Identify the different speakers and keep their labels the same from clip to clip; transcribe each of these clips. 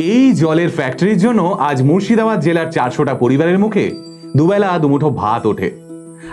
Speaker 1: এই জলের ফ্যাক্টরির জন্য আজ মুর্শিদাবাদ জেলার চারশোটা পরিবারের মুখে দুবেলা দুমুঠো ভাত ওঠে।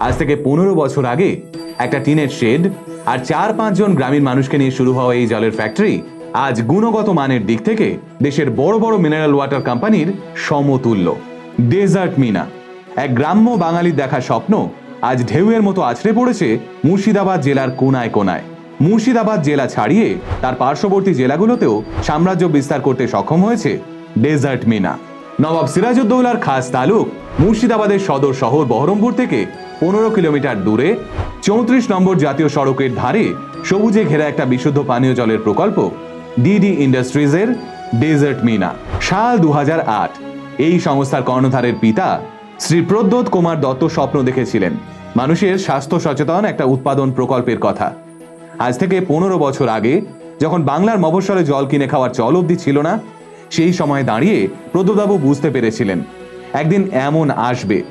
Speaker 1: আজ থেকে পনেরো বছর আগে একটা টিনের শেড আর চার পাঁচজন গ্রামীণ মানুষকে নিয়ে শুরু হওয়া এই জলের ফ্যাক্টরি আজ গুণগত মানের দিক থেকে দেশের বড় বড় মিনারেল ওয়াটার কোম্পানির সমতুল্য। ডেজার্ট মিনা এক গ্রাম্য বাঙালির দেখা স্বপ্ন আজ ঢেউয়ের মতো আছড়ে পড়েছে মুর্শিদাবাদ জেলার কোনায় কোনায়। মুর্শিদাবাদ জেলা ছাড়িয়ে তার পার্শ্ববর্তী জেলাগুলোতেও সাম্রাজ্য বিস্তার করতে সক্ষম হয়েছে ডেজার্ট মিনা। নবাব সিরাজউদ্দৌলার খাস তালুক মুর্শিদাবাদের সদর শহর বহরমপুর থেকে পনেরো কিলোমিটার দূরে চৌত্রিশ নম্বর জাতীয় সড়কের ধারে সবুজে ঘেরা একটা বিশুদ্ধ পানীয় জলের প্রকল্প ডিডি ইন্ডাস্ট্রিজের ডেজার্ট মিনা। সাল দু হাজার আট এই সংস্থার কর্ণধারের পিতা শ্রী প্রদ্যোৎ কুমার দত্ত স্বপ্ন দেখেছিলেন। মানুষের স্বাস্থ্য সচেতন একটা উৎপাদন প্রকল্পের কথা। আজ থেকে পনেরো বছর আগে, যখন বাংলার মফস্বলে জল কিনে খাওয়ার চল অবধি ছিল না, সেই সময় দাঁড়িয়ে প্রদ্যোৎবাবু বুঝতে পেরেছিলেন, একদিন এমন আসবে,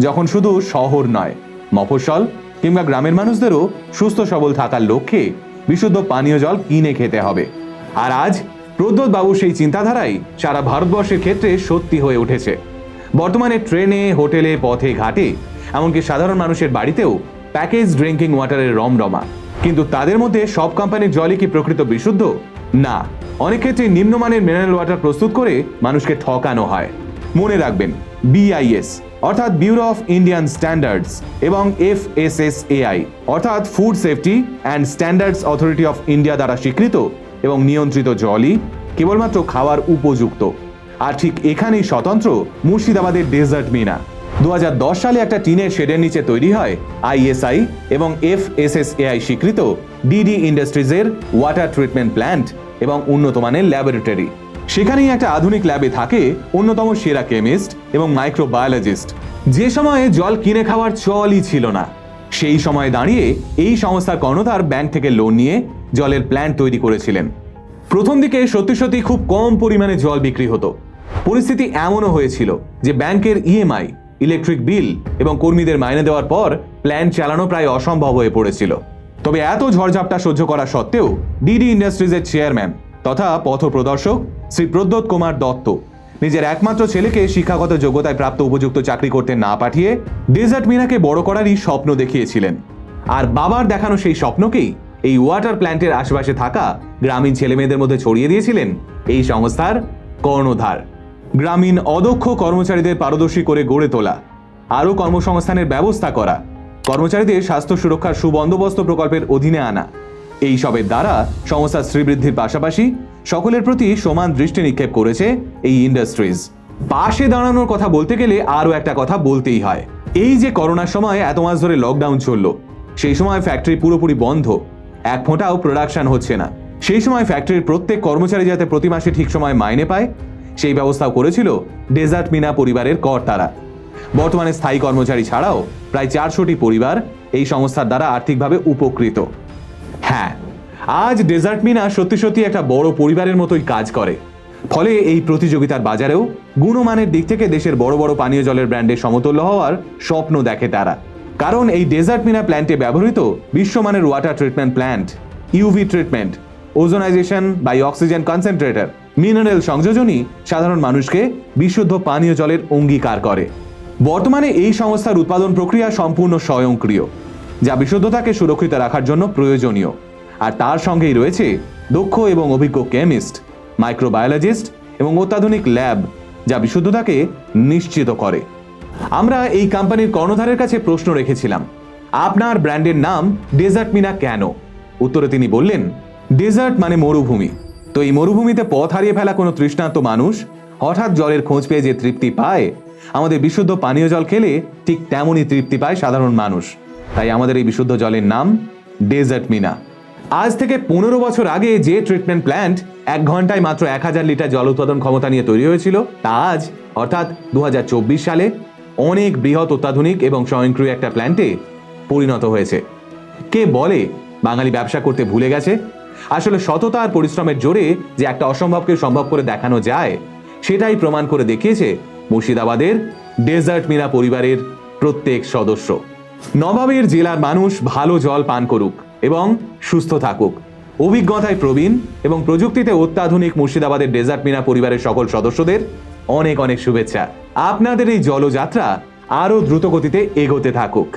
Speaker 1: যখন শুধু শহর নয়, মফস্বল কিংবা গ্রামের মানুষদেরও সুস্থ সবল থাকার লক্ষ্যে বিশুদ্ধ পানীয় জল কিনে খেতে হবে। আর আজ বাবু সেই চিন্তাধারাই সারা ভারতবর্ষের ক্ষেত্রে সত্যি হয়ে উঠেছে। বর্তমানে ট্রেনে, হোটেলে, পথে, ঘাটে, এমনকি সাধারণ মানুষের বাড়িতেও প্যাকেজ ড্রিঙ্কিং ওয়াটারের রমরমা। কিন্তু তাদের মধ্যে সব কোম্পানির জলই কি প্রকৃত বিশুদ্ধ? না। অনেক ক্ষেত্রে নিম্নমানের মিনারেল ওয়াটার প্রস্তুত করে মানুষকে ঠকানো হয়। মনে রাখবেন বিআইএস অর্থাৎ ব্যুরো অফ ইন্ডিয়ান স্ট্যান্ডার্ডস এবং এফ এস এস এআই অর্থাৎ food safety and standards authority of India দ্বারা স্বীকৃত এবং নিয়ন্ত্রিত জলই কেবলমাত্র খাওয়ার উপযুক্ত। আর ঠিক এখানেই স্বতন্ত্র মুর্শিদাবাদের ডেজার্ট মিনা। দু হাজার দশ সালে একটা টিনের শেডের নিচে তৈরি হয় আইএসআই এবং এফ স্বীকৃত ডিডি ইন্ডাস্ট্রিজের ওয়াটার ট্রিটমেন্ট প্ল্যান্ট এবং উন্নত মানের ল্যাবরেটরি। সেখানেই একটা আধুনিক ল্যাবে থাকে অন্যতম সেরা কেমিস্ট এবং মাইক্রোবায়োলজিস্ট। যে সময়ে জল কিনে খাওয়ার চলই ছিল না, সেই সময়ে দাঁড়িয়ে এই সংস্থার কর্ণধার ব্যাংক থেকে লোন নিয়ে জলের প্ল্যান্ট তৈরি করেছিলেন। প্রথম দিকে সত্যি সত্যি খুব কম পরিমাণে জল বিক্রি হতো। পরিস্থিতি এমনও হয়েছিল যে ব্যাংকের ইএমআই ইলেকট্রিক বিল এবং কর্মীদের মাইনে দেওয়ার পর প্ল্যান চালানো প্রায় অসম্ভব হয়ে পড়েছিল। তবে এত ঝড়ঝাপটা সহ্য করা সত্ত্বেও ডিডি ইন্ডাস্ট্রিজের চেয়ারম্যান তথা পথপ্রদর্শক শ্রী প্রদ্যোৎ কুমার দত্ত নিজের একমাত্র ছেলেকে শিক্ষাগত যোগ্যতায় প্রাপ্ত উপযুক্ত চাকরি করতে না পাঠিয়ে ডেজার্ট মিনাকে বড় করারই স্বপ্ন দেখিয়েছিলেন। আর বাবার দেখানো সেই স্বপ্নকেই এই ওয়াটার প্ল্যান্টের আশেপাশে থাকা গ্রামীণ ছেলেমেয়েদের মধ্যে ছড়িয়ে দিয়েছিলেন এই সংস্থার কর্ণধার। গ্রামীণ অদক্ষ কর্মচারীদের পারদর্শী করে গড়ে তোলা, আরও কর্মসংস্থানের ব্যবস্থা করা, কর্মচারীদের স্বাস্থ্য সুরক্ষার সুবন্দোবস্ত প্রকল্পের অধীনে আনা। এই সবের দ্বারা সংস্থার শ্রীবৃদ্ধির পাশাপাশি সকলের প্রতি সমান দৃষ্টি নিক্ষেপ করেছে এই ইন্ডাস্ট্রিজ। পাশে দাঁড়ানোর কথা বলতে গেলে আরও একটা কথা বলতেই হয়। এই যে করোনার সময় এত মাস ধরে লকডাউন চলল, সেই সময় ফ্যাক্টরি পুরোপুরি বন্ধ, এক ফোঁটাও প্রোডাকশন হচ্ছে না। সেই সময় ফ্যাক্টরির প্রত্যেক কর্মচারী যাতে প্রতি মাসে ঠিক সময় মাইনে পায় সেই ব্যবস্থাও করেছিল ডেজার্ট মিনা পরিবারের কর্তারা। বর্তমানে স্থায়ী কর্মচারী ছাড়াও প্রায় চারশোটি পরিবার এই সংস্থার দ্বারা আর্থিকভাবে উপকৃত। হ্যাঁ আজ ডেজার্ট মিনা সত্যি সত্যি একটা বড় পরিবারের মতোই কাজ করে। ফলে এই প্রতিযোগিতার বাজারেও গুণমানের দিক থেকে দেশের বড় বড় পানীয় জলের ব্র্যান্ডের সমতুল্য হওয়ার স্বপ্ন দেখে তারা। কারণ এই ডেজার্ট মিনা প্ল্যান্টে ব্যবহৃত বিশ্বমানের water treatment plant, UV treatment, ozonisation by oxygen concentrator mineral সংযোজনই সাধারণ মানুষকে বিশুদ্ধ পানীয় জলের অঙ্গীকার করে। বর্তমানে এই সংস্থার উৎপাদন প্রক্রিয়া সম্পূর্ণ স্বয়ংক্রিয়, যা বিশুদ্ধতাকে সুরক্ষিত রাখার জন্য প্রয়োজনীয়। আর তার সঙ্গেই রয়েছে দক্ষ এবং অভিজ্ঞ কেমিস্ট, মাইক্রোবায়োলজিস্ট এবং অত্যাধুনিক ল্যাব, যা বিশুদ্ধতাকে নিশ্চিত করে। আমরা এই কোম্পানির কর্ণধারের কাছে প্রশ্ন রেখেছিলাম, আপনার ব্র্যান্ডের নাম ডেজার্ট মিনা কেন? উত্তরে তিনি বললেন, ডেজার্ট মানে মরুভূমি। তো এই মরুভূমিতে পথ হারিয়ে ফেলা কোনো তৃষ্ণান্ত মানুষ হঠাৎ জলের খোঁজ পেয়ে যে তৃপ্তি পায়, আমাদের বিশুদ্ধ পানীয় জল খেলে ঠিক তেমনই তৃপ্তি পায় সাধারণ মানুষ। তাই আমাদের এই বিশুদ্ধ জলের নাম ডেজার্ট মিনা। আজ থেকে পনেরো বছর আগে যে ট্রিটমেন্ট প্ল্যান্ট এক ঘন্টায় মাত্র এক হাজার লিটার জল উৎপাদন ক্ষমতা নিয়ে তৈরি হয়েছিল, তা আজ, অর্থাৎ দু হাজার চব্বিশ সালে, অনেক বৃহৎ, অত্যাধুনিক এবং স্বয়ংক্রিয় একটা প্ল্যান্টে পরিণত হয়েছে। কে বলে বাঙালি ব্যবসা করতে ভুলে গেছে? আসলে সততা আর পরিশ্রমের জোরে যে একটা অসম্ভবকে সম্ভব করে দেখানো যায়, সেটাই প্রমাণ করে দেখিয়েছে মুর্শিদাবাদের ডেজার্ট মিনা পরিবারের প্রত্যেক সদস্য। নবাবের জেলার মানুষ ভালো জল পান করুক এবং সুস্থ থাকুক। অভিজ্ঞতায় প্রবীণ এবং প্রযুক্তিতে অত্যাধুনিক মুর্শিদাবাদের ডেজার্ট মিনা পরিবারের সকল সদস্যদের অনেক অনেক শুভেচ্ছা। আপনাদের এই জলযাত্রা আরও দ্রুত গতিতে এগোতে থাকুক।